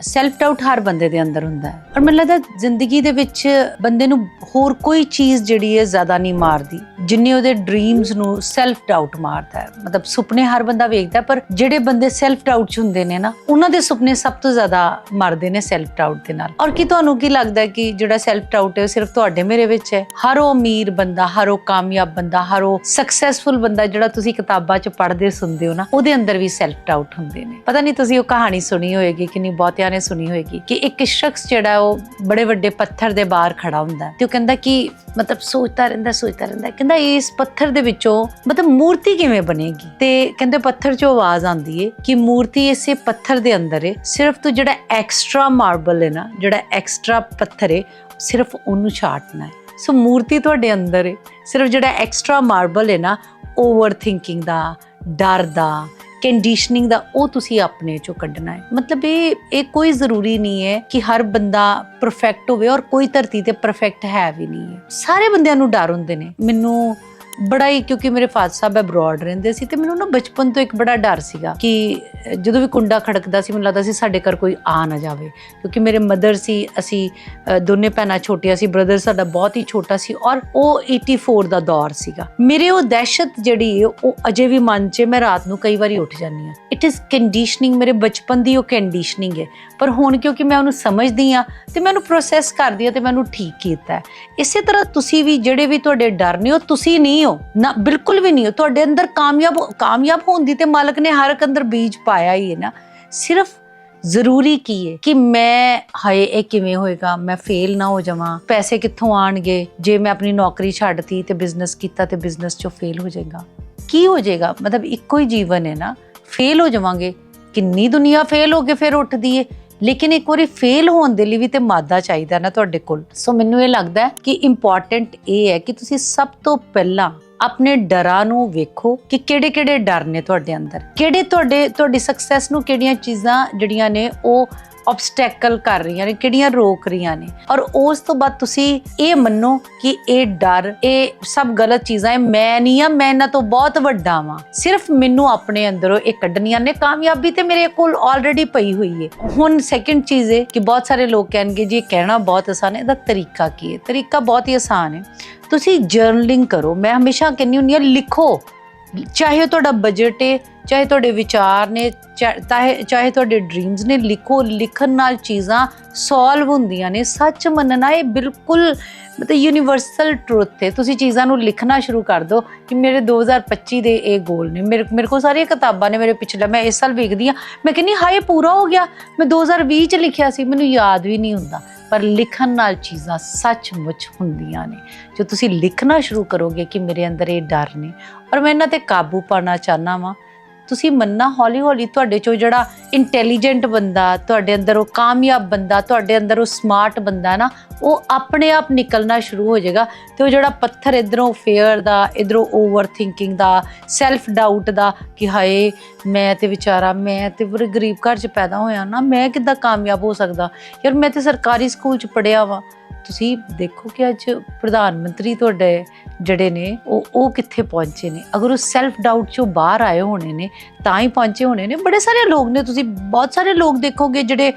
Self doubt ਹਰ ਬੰਦੇ ਦੇ ਅੰਦਰ ਹੁੰਦਾ ਹੈ। ਔਰ ਮੈਨੂੰ ਲੱਗਦਾ ਜ਼ਿੰਦਗੀ ਦੇ ਵਿੱਚ ਬੰਦੇ ਨੂੰ ਹੋਰ ਕੋਈ ਚੀਜ਼ ਜਿਹੜੀ ਹੈ ਜ਼ਿਆਦਾ ਨਹੀਂ ਮਾਰਦੀ, ਜਿੰਨੇ ਉਹਦੇ ਡ੍ਰੀਮਸ ਨੂੰ ਸੈਲਫ ਡਾਊਟ ਮਾਰਦਾ ਹੈ। ਮਤਲਬ ਸੁਪਨੇ ਹਰ ਬੰਦਾ ਵੇਖਦਾ, ਪਰ ਜਿਹੜੇ ਬੰਦੇ ਸੈਲਫ ਡਾਊਟ ਚ ਹੁੰਦੇ ਨੇ ਨਾ, ਉਹਨਾਂ ਦੇ ਸੁਪਨੇ ਸਭ ਤੋਂ ਜ਼ਿਆਦਾ ਮਰਦੇ ਨੇ ਸੈਲਫ ਡਾਊਟ ਦੇ ਨਾਲ। ਔਰ ਕੀ ਤੁਹਾਨੂੰ ਕੀ ਲੱਗਦਾ ਕਿ ਜਿਹੜਾ ਸੈਲਫ ਡਾਊਟ ਹੈ ਉਹ ਸਿਰਫ ਤੁਹਾਡੇ ਮੇਰੇ ਵਿੱਚ ਹੈ? ਹਰ ਉਹ ਅਮੀਰ ਬੰਦਾ, ਹਰ ਉਹ ਕਾਮਯਾਬ ਬੰਦਾ, ਹਰ ਉਹ ਸਕਸੈਸਫੁਲ ਬੰਦਾ ਜਿਹੜਾ ਤੁਸੀਂ ਕਿਤਾਬਾਂ 'ਚ ਪੜ੍ਹਦੇ ਸੁਣਦੇ ਹੋ ਨਾ, ਉਹਦੇ ਅੰਦਰ ਵੀ ਸੈਲਫ ਡਾਊਟ ਹੁੰਦੇ ਨੇ। ਪਤਾ ਨਹੀਂ ਤੁਸੀਂ ਉਹ ਕਹਾਣੀ ਸੁਣੀ ਹੋਏਗੀ ਕਿ ਨਹੀਂ ਬਹੁਤਿਆਂ ਨੇ ਸੁਣੀ ਹੋਏਗੀ ਕਿ ਇੱਕ ਸ਼ਖਸ ਜਿਹੜਾ ਉਹ ਬੜੇ ਵੱਡੇ ਪੱਥਰ ਦੇ ਬਾਹਰ ਖੜਾ ਹੁੰਦਾ ਤੇ ਉਹ ਕਹਿੰਦਾ ਕਿ ਮਤਲਬ ਸੋਚਦਾ ਰਹਿੰਦਾ ਸੋਚਦਾ ਰਹਿੰਦਾ ਕਹਿੰਦਾ ਇਸ ਪੱਥਰ ਦੇ ਵਿੱਚੋਂ ਮਤਲਬ ਮੂਰਤੀ ਕਿਵੇਂ ਬਣੇਗੀ? ਤੇ ਕਹਿੰਦੇ ਪੱਥਰ 'ਚੋਂ ਆਵਾਜ਼ ਆਉਂਦੀ ਏ ਕਿ ਮੂਰਤੀ ਇਸੇ ਪੱਥਰ ਦੇ ਅੰਦਰ ਏ। ਸਿਰਫ ਤੂੰ ਜਿਹੜਾ ਐਕਸਟਰਾ ਮਾਰਬਲ ਏ ਨਾ, ਜਿਹੜਾ ਐਕਸਟਰਾ ਪੱਥਰ ਏ, ਸਿਰਫ ਉਹਨੂੰ ਛਾਟਣਾ ਹੈ ਸੋ ਮੂਰਤੀ ਤੁਹਾਡੇ ਅੰਦਰ ਏ। ਸਿਰਫ ਜਿਹੜਾ ਐਕਸਟਰਾ ਮਾਰਬਲ ਏ ਨਾ ਓਵਰ ਥਿੰਕਿੰਗ ਦਾ, ਡਰ ਦਾ ਕੰਡੀਸ਼ਨਿੰਗ ਦਾ ਉਹ ਤੁਸੀਂ ਆਪਣੇ ਚੋਂ ਕੱਢਣਾ ਹੈ। ਮਤਲਬ ਇਹ ਇਹ ਕੋਈ ਜ਼ਰੂਰੀ ਨਹੀਂ ਹੈ ਕਿ ਹਰ ਬੰਦਾ ਪਰਫੈਕਟ ਹੋਵੇ ਔਰ ਕੋਈ ਧਰਤੀ ਤੇ ਪਰਫੈਕਟ ਹੈ ਵੀ ਨਹੀਂ ਹੈ। ਸਾਰੇ ਬੰਦਿਆਂ ਨੂੰ ਡਰ ਹੁੰਦੇ ਨੇ। ਮੈਨੂੰ ਬੜਾ ਹੀ, ਕਿਉਂਕਿ ਮੇਰੇ ਫਾਦਰ ਸਾਹਿਬ ਅਬਰੋਡ ਰਹਿੰਦੇ ਸੀ ਤੇ ਮੈਨੂੰ ਨਾ ਬਚਪਨ ਤੋਂ ਇੱਕ ਬੜਾ ਡਰ ਸੀਗਾ ਕਿ ਜਦੋਂ ਵੀ ਕੁੰਡਾ ਖੜਕਦਾ ਸੀ, ਮੈਨੂੰ ਲੱਗਦਾ ਸੀ ਸਾਡੇ ਘਰ ਕੋਈ ਆ ਨਾ ਜਾਵੇ। ਕਿਉਂਕਿ ਮੇਰੇ ਮਦਰ ਸੀ, ਅਸੀਂ ਦੋਨੇ ਭੈਣਾਂ ਛੋਟੀਆਂ ਸੀ ਬ੍ਰਦਰ ਸਾਡਾ ਬਹੁਤ ਹੀ ਛੋਟਾ ਸੀ ਔਰ ਉਹ 84 ਦਾ ਦੌਰ ਸੀਗਾ। ਮੇਰੇ ਉਹ ਦਹਿਸ਼ਤ ਜਿਹੜੀ ਹੈ ਉਹ ਅਜੇ ਵੀ ਮਨ 'ਚ ਮੈਂ ਰਾਤ ਨੂੰ ਕਈ ਵਾਰੀ ਉੱਠ ਜਾਂਦੀ ਹਾਂ। ਇਟ ਇਜ਼ ਕੰਡੀਸ਼ਨਿੰਗ ਮੇਰੇ ਬਚਪਨ ਦੀ ਉਹ ਕੰਡੀਸ਼ਨਿੰਗ ਹੈ ਪਰ ਹੁਣ ਕਿਉਂਕਿ ਮੈਂ ਉਹਨੂੰ ਸਮਝਦੀ ਹਾਂ ਤੇ ਮੈਂ ਉਹਨੂੰ ਪ੍ਰੋਸੈਸ ਕਰਦੀ ਹਾਂ ਤੇ ਮੈਂ ਉਹਨੂੰ ਠੀਕ ਕੀਤਾ। ਇਸੇ ਤਰ੍ਹਾਂ ਤੁਸੀਂ ਵੀ, ਜਿਹੜੇ ਵੀ ਤੁਹਾਡੇ ਡਰ ਨੇ, ਉਹ ਤੁਸੀਂ ਨਹੀਂ ਹੋ, ਨਾ, ਬਿਲਕੁਲ ਵੀ ਨਹੀਂ ਹੋ। ਤੁਹਾਡੇ ਅੰਦਰ ਕਾਮਯਾਬ ਕਾਮਯਾਬ ਹੋਣ ਦੀ ਤੇ ਮਾਲਕ ਨੇ ਹਰ ਇੱਕ ਅੰਦਰ ਬੀਜ ਪਾਇਆ ਹੀ ਹੈ ਨਾ। ਸਿਰਫ ਜ਼ਰੂਰੀ ਕੀ ਹੈ ਕਿ ਮੈਂ, ਹਾਏ, ਇਹ ਕਿਵੇਂ ਹੋਏਗਾ? ਮੈਂ ਫੇਲ ਨਾ ਹੋ ਜਾਵਾਂ। ਪੈਸੇ ਕਿੱਥੋਂ ਆਣਗੇ? ਜੇ ਮੈਂ ਆਪਣੀ ਨੌਕਰੀ ਛੱਡਤੀ ਤੇ ਬਿਜ਼ਨਸ ਕੀਤਾ ਤੇ ਬਿਜ਼ਨਸ ਚੋਂ ਫੇਲ ਹੋ ਜਾਏਗਾ। ਕੀ ਹੋ ਜਾਏਗਾ? ਮਤਲਬ ਇੱਕੋ ਹੀ ਜੀਵਨ ਹੈ ਨਾ। ਫੇਲ ਹੋ ਜਾਵਾਂਗੇ। ਕਿੰਨੀ ਦੁਨੀਆ ਫੇਲ ਹੋ ਕੇ ਫਿਰ ਉੱਠਦੀ ਏ? ਲੇਕਿਨ ਇੱਕ ਵਾਰੀ ਫੇਲ ਹੋਣ ਦੇ ਲਈ ਵੀ ਤੇ ਮਾਦਾ ਚਾਹੀਦਾ ਨਾ ਤੁਹਾਡੇ ਕੋਲ। ਸੋ ਮੈਨੂੰ ਇਹ ਲੱਗਦਾ ਹੈ ਕਿ ਇੰਪੋਰਟੈਂਟ ਇਹ ਹੈ ਕਿ ਤੁਸੀਂ ਸਭ ਤੋਂ ਪਹਿਲਾਂ ਆਪਣੇ ਡਰਾਂ ਨੂੰ ਵੇਖੋ ਕਿ ਕਿਹੜੇ-ਕਿਹੜੇ ਡਰ ਨੇ ਤੁਹਾਡੇ ਅੰਦਰ। ਕਿਹੜੇ ਤੁਹਾਡੇ, ਤੁਹਾਡੀ ਸਕਸੈਸ ਨੂੰ ਕਿਹੜੀਆਂ ਚੀਜ਼ਾਂ ਜਿਹੜੀਆਂ ਨੇ ਉਹ ਆਬਸਟੈਕਲ ਕਰ ਰਹੀਆਂ ਨੇ, ਕਿਹੜੀਆਂ ਰੋਕ ਰਹੀਆਂ ਨੇ। ਔਰ ਉਸ ਤੋਂ ਬਾਅਦ ਤੁਸੀਂ ਇਹ ਮੰਨੋ ਕਿ ਇਹ ਡਰ, ਇਹ ਸਭ ਗਲਤ ਚੀਜ਼ਾਂ ਹੈ ਮੈਂ ਨਹੀਂ ਆ, ਮੈਂ ਇਹਨਾਂ ਤੋਂ ਬਹੁਤ ਵੱਡਾ ਵਾਂ। ਸਿਰਫ ਮੈਨੂੰ ਆਪਣੇ ਅੰਦਰੋਂ ਇਹ ਕੱਢਣੀਆਂ ਨੇ। ਕਾਮਯਾਬੀ ਤੇ ਮੇਰੇ ਕੋਲ ਆਲਰੇਡੀ ਪਈ ਹੋਈ ਹੈ ਹੁਣ ਸੈਕੰਡ ਚੀਜ਼ ਹੈ ਕਿ ਬਹੁਤ ਸਾਰੇ ਲੋਕ ਕਹਿਣਗੇ, ਜੀ, ਇਹ ਕਹਿਣਾ ਬਹੁਤ ਆਸਾਨ ਹੈ। ਇਹਦਾ ਤਰੀਕਾ ਕੀ ਹੈ ਤਰੀਕਾ ਬਹੁਤ ਹੀ ਆਸਾਨ ਹੈ ਤੁਸੀਂ ਜਰਨਲਿੰਗ ਕਰੋ। ਮੈਂ ਹਮੇਸ਼ਾ ਕਹਿੰਦੀ ਹੁੰਦੀ ਹਾਂ, ਲਿਖੋ। ਚਾਹੇ ਉਹ ਤੁਹਾਡਾ ਬਜਟ ਹੈ ਚਾਹੇ ਤੁਹਾਡੇ ਵਿਚਾਰ ਨੇ, ਚਾ- ਚਾਹੇ ਚਾਹੇ ਤੁਹਾਡੇ ਡ੍ਰੀਮਸ ਨੇ, ਲਿਖੋ, ਲਿਖਣ ਨਾਲ ਚੀਜ਼ਾਂ ਸੋਲਵ ਹੁੰਦੀਆਂ ਨੇ। ਸੱਚ ਮੰਨਣਾ ਇਹ ਬਿਲਕੁਲ ਮਤਲਬ ਯੂਨੀਵਰਸਲ ਟਰੁੱਥ ਹੈ। ਤੁਸੀਂ ਚੀਜ਼ਾਂ ਨੂੰ ਲਿਖਣਾ ਸ਼ੁਰੂ ਕਰ ਦਿਓ ਕਿ ਮੇਰੇ 2025 ਦੇ ਇਹ ਗੋਲ ਨੇ। ਮੇਰੇ ਮੇਰੇ ਕੋਲ ਸਾਰੀਆਂ ਕਿਤਾਬਾਂ ਨੇ ਮੇਰੇ ਪਿਛਲੇ, ਮੈਂ ਇਸ ਸਾਲ ਵੇਖਦੀ ਆ ਮੈਂ ਕਹਿੰਨੀ ਹਾਏ, ਪੂਰਾ ਹੋ ਗਿਆ। ਮੈਂ 2020 ਚ ਲਿਖਿਆ ਸੀ, ਮੈਨੂੰ ਯਾਦ ਵੀ ਨਹੀਂ ਹੁੰਦਾ। ਪਰ ਲਿਖਣ ਨਾਲ ਚੀਜ਼ਾਂ ਸੱਚਮੁੱਚ ਹੁੰਦੀਆਂ ਨੇ। ਜੋ ਤੁਸੀਂ ਲਿਖਣਾ ਸ਼ੁਰੂ ਕਰੋਗੇ ਕਿ ਮੇਰੇ ਅੰਦਰ ਇਹ ਡਰ ਨੇ। ਔਰ ਮੈਂ ਇਹਨਾਂ ਤੇ ਕਾਬੂ ਪਾਣਾ ਚਾਹਨਾ ਵਾਂ। ਤੁਸੀਂ ਮੰਨਣਾ ਹੌਲੀ ਹੌਲੀ ਤੁਹਾਡੇ ਚੋਂ ਜਿਹੜਾ ਇੰਟੈਲੀਜੈਂਟ ਬੰਦਾ, ਤੁਹਾਡੇ ਅੰਦਰ ਉਹ ਕਾਮਯਾਬ ਬੰਦਾ, ਤੁਹਾਡੇ ਅੰਦਰ ਉਹ ਸਮਾਰਟ ਬੰਦਾ ਨਾ, ਉਹ ਆਪਣੇ ਆਪ ਨਿਕਲਣਾ ਸ਼ੁਰੂ ਹੋ ਜਾਏਗਾ ਤੇ ਉਹ ਜਿਹੜਾ ਪੱਥਰ ਇਧਰੋਂ ਫੇਅਰ ਦਾ, ਇਧਰੋਂ ਓਵਰ ਥਿੰਕਿੰਗ ਦਾ ਸੈਲਫ ਡਾਊਟ ਦਾ ਕਿ ਹਾਏ, ਮੈਂ ਤੇ ਵਿਚਾਰਾ, ਮੈਂ ਤੇ ਬੜੇ ਗਰੀਬ ਘਰ 'ਚ ਪੈਦਾ ਹੋਇਆ ਨਾ, ਮੈਂ ਕਿੱਦਾਂ ਕਾਮਯਾਬ ਹੋ ਸਕਦਾ? ਯਾਰ ਮੈਂ ਤੇ ਸਰਕਾਰੀ ਸਕੂਲ 'ਚ ਪੜਿਆ ਵਾਂ। ਤੁਸੀਂ ਦੇਖੋ ਕਿ ਅੱਜ ਪ੍ਰਧਾਨ ਮੰਤਰੀ ਤੁਹਾਡੇ ਜਿਹੜੇ ਨੇ, ਉਹ ਉਹ ਕਿੱਥੇ ਪਹੁੰਚੇ ਨੇ? ਅਗਰ ਉਹ ਸੈਲਫ ਡਾਊਟ ਚੋਂ ਬਾਹਰ ਆਏ ਹੋਣੇ ਨੇ, ਤਾਂ ਹੀ ਪਹੁੰਚੇ ਹੋਣੇ ਨੇ। ਬੜੇ ਸਾਰੇ ਲੋਕ ਨੇ, ਤੁਸੀਂ ਬਹੁਤ ਸਾਰੇ ਲੋਕ ਦੇਖੋਗੇ ਜਿਹੜੇ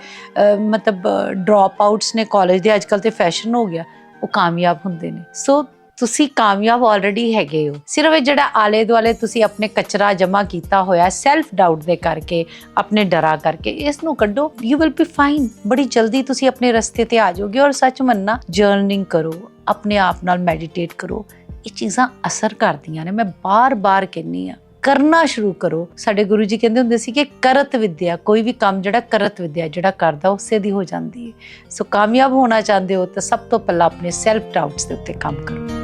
ਮਤਲਬ ਡ੍ਰੌਪ ਆਊਟਸ ਨੇ ਕਾਲਜ ਦੇ ਅੱਜ ਅੱਜਕੱਲ ਤੇ ਫੈਸ਼ਨ ਹੋ ਗਿਆ, ਉਹ ਕਾਮਯਾਬ ਹੁੰਦੇ ਨੇ। ਸੋ ਤੁਸੀਂ ਕਾਮਯਾਬ ਆਲਰੇਡੀ ਹੈਗੇ ਹੋ। ਸਿਰਫ ਇਹ ਜਿਹੜਾ ਆਲੇ ਦੁਆਲੇ ਤੁਸੀਂ ਆਪਣੇ ਕਚਰਾ ਜਮਾ ਕੀਤਾ ਹੋਇਆ ਸੈਲਫ ਡਾਊਟ ਦੇ ਕਰਕੇ, ਆਪਣੇ ਡਰਾ ਕਰਕੇ, ਇਸ ਨੂੰ ਕੱਢੋ। ਯੂ ਵਿਲ ਬੀ ਫਾਈਨ ਬੜੀ ਜਲਦੀ ਤੁਸੀਂ ਆਪਣੇ ਰਸਤੇ ਤੇ ਆ ਜਾਓਗੇ ਔਰ ਸੱਚ ਮੰਨਣਾ ਜਰਨਿੰਗ ਕਰੋ, ਆਪਣੇ ਆਪ ਨਾਲ ਮੈਡੀਟੇਟ ਕਰੋ। ਇਹ ਚੀਜ਼ਾਂ ਅਸਰ ਕਰਦੀਆਂ ਨੇ। ਮੈਂ ਬਾਰ-ਬਾਰ ਕਹਿੰਨੀ ਆ ਕਰਨਾ ਸ਼ੁਰੂ ਕਰੋ। ਸਾਡੇ ਗੁਰੂ ਜੀ ਕਹਿੰਦੇ ਹੁੰਦੇ ਸੀ ਕਿ ਕਰਤ ਵਿਦਿਆ, ਕੋਈ ਵੀ ਕੰਮ ਜਿਹੜਾ ਕਰਤ ਵਿਦਿਆ, ਜਿਹੜਾ ਕਰਦਾ ਉਸੇ ਦੀ ਹੋ ਜਾਂਦੀ ਹੈ। ਸੋ ਕਾਮਯਾਬ ਹੋਣਾ ਚਾਹੁੰਦੇ ਹੋ ਤਾਂ ਸਭ ਤੋਂ ਪਹਿਲਾਂ ਆਪਣੇ ਸੈਲਫ ਡਾਊਟਸ ਦੇ ਉੱਤੇ ਕੰਮ ਕਰੋ।